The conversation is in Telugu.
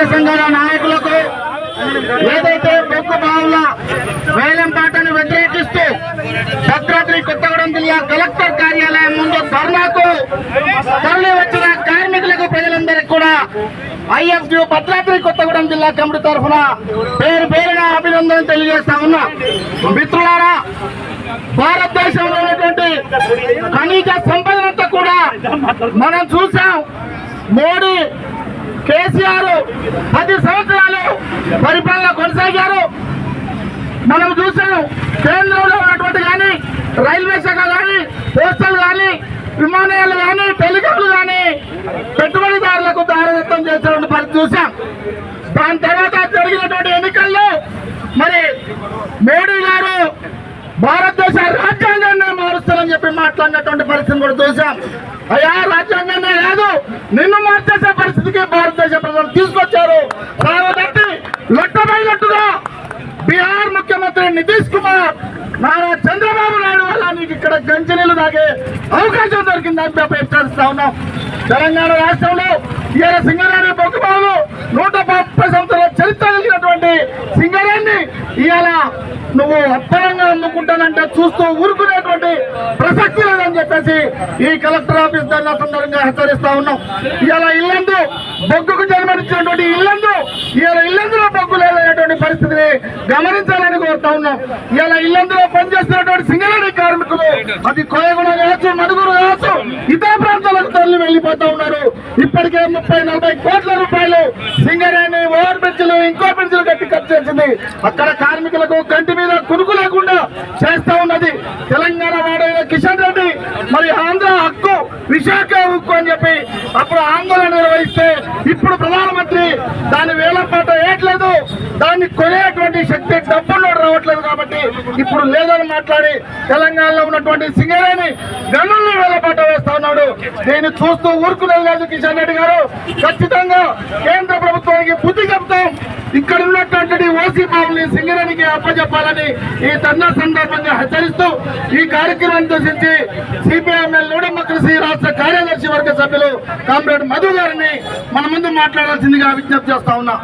తెలంగాణ నాయకులకు ఏదైతే బొగ్గు బావుల వేలం పాటను వ్యతిరేకిస్తూ భద్రాద్రి కొత్తగూడెం జిల్లా కలెక్టర్ కార్యాలయం ముందు ధర్నాకు తరలి వచ్చిన కార్మికులకు ప్రజలందరికీ కూడా ఐఎఫ్యూ భద్రాద్రి కొత్తగూడెం జిల్లా కమిటీ తరఫున పేరు పేరున అభినందనలు తెలియజేస్తా ఉన్నా. మిత్రులారా భారతదేశంలో ఉన్నటువంటి ఖనిజ సంపదనంతా కూడా మనం చూసాం. మోడీ కేసీఆర్ పది సంవత్సరాలు పరిపాలన కొనసాగారు. మనం చూసాము కేంద్రంలో ఉన్నటువంటి కానీ రైల్వే శాఖ కానీ పోస్టల్ కానీ విమానయాలు కానీ టెలికాంలు కానీ పెట్టుబడిదారులకు దారదత్తం చేసినటువంటి పరిస్థితి చూసాం. దాని తర్వాత జరిగినటువంటి ఎన్నికల్లో మరి మోడీ గారు భారతదేశ రాజ్యాంగాన్ని మారుస్తారని చెప్పి మాట్లాడినటువంటి పరిస్థితిని కూడా చూసాం. అయ్యా రాజ్యాంగాన్ని కాదు నిన్ను మార్చేసే పరిస్థితికి భారతదేశ ప్రజలు తీసుకొచ్చారు. కాబట్టి లొట్టమైనట్టుగా బీహార్ ముఖ్యమంత్రి నితీష్ కుమార్ నారా చంద్రబాబు నాయుడు వల్ల నీకు ఇక్కడ గంజనీలు తాగే అవకాశం దొరికిందని మేము హెచ్చరిస్తా ఉన్నాం. తెలంగాణ రాష్ట్రంలో ఇవాళ సింగరేణి బొగ్గుబాబు నూట ముప్పై సంవత్సరాల చరిత్ర కలిగినటువంటి సింగరేణి ఇవాళ నువ్వు అప్పనంగా అమ్ముకుంటానంటే చూస్తూ ఊరుకునేటువంటి ప్రసక్తి లేదని చెప్పేసి ఈ కలెక్టర్ ఆఫీస్ ధర్నా సందర్భంగా హెచ్చరిస్తా ఉన్నాం. ఇలా ఇల్లందు బొగ్గుకు జన్మనిచ్చినటువంటి ఇల్లందు ఇలా ఇల్లందులో బొగ్గు లేదనేటువంటి పరిస్థితిని గమనించాలని కోరుతా ఉన్నాం. ఇలా ఇల్లందులో పనిచేస్తున్నటువంటి సింగరేణి కార్మికులు అది కోయగూడ కావచ్చు మడుగురు కావచ్చు ఇతర ప్రాంతాలకు తరలి వెళ్ళిపోతా ఉన్నారు. ఇప్పటికే ముప్పై నలభై కోట్ల రూపాయలు అక్కడ కార్మికులకు కంటి మీద కునుకు లేకుండా చేస్తా ఉన్నది. తెలంగాణ వాడైన కిషన్ రెడ్డి మరి ఆంధ్ర హక్కు విశాఖ హక్కు అని చెప్పి అప్పుడు ఆందోళన నిర్వహిస్తే ఇప్పుడు ప్రధానమంత్రి దాని వేలపాట వేయట్లేదు దాన్ని కొనేటువంటి శక్తి డబ్బుల్లో రావట్లేదు కాబట్టి ఇప్పుడు లేదని మాట్లాడి తెలంగాణలో ఉన్నటువంటి సింగరేణి గనుల్ని వేలపాట వేస్తా ఉన్నాడు. నేను చూస్తూ ఊరుకునేది కాదు కిషన్ రెడ్డి గారు. ఖచ్చితంగా కేంద్ర ఇక్కడ ఉన్నటువంటి ఓసీ బాబుని సింగరేణికి అప్పచెప్పాలని ఈ ధర్నా సందర్భంగా హెచ్చరిస్తూ ఈ కార్యక్రమం దర్శించి సిపిఐఎంఎల్ నూడెమక్రసీ రాష్ట్ర కార్యదర్శి వర్గ సభ్యులు కామ్రేడ్ మధు గారిని మన ముందు మాట్లాడాల్సిందిగా విజ్ఞప్తి చేస్తా ఉన్నా.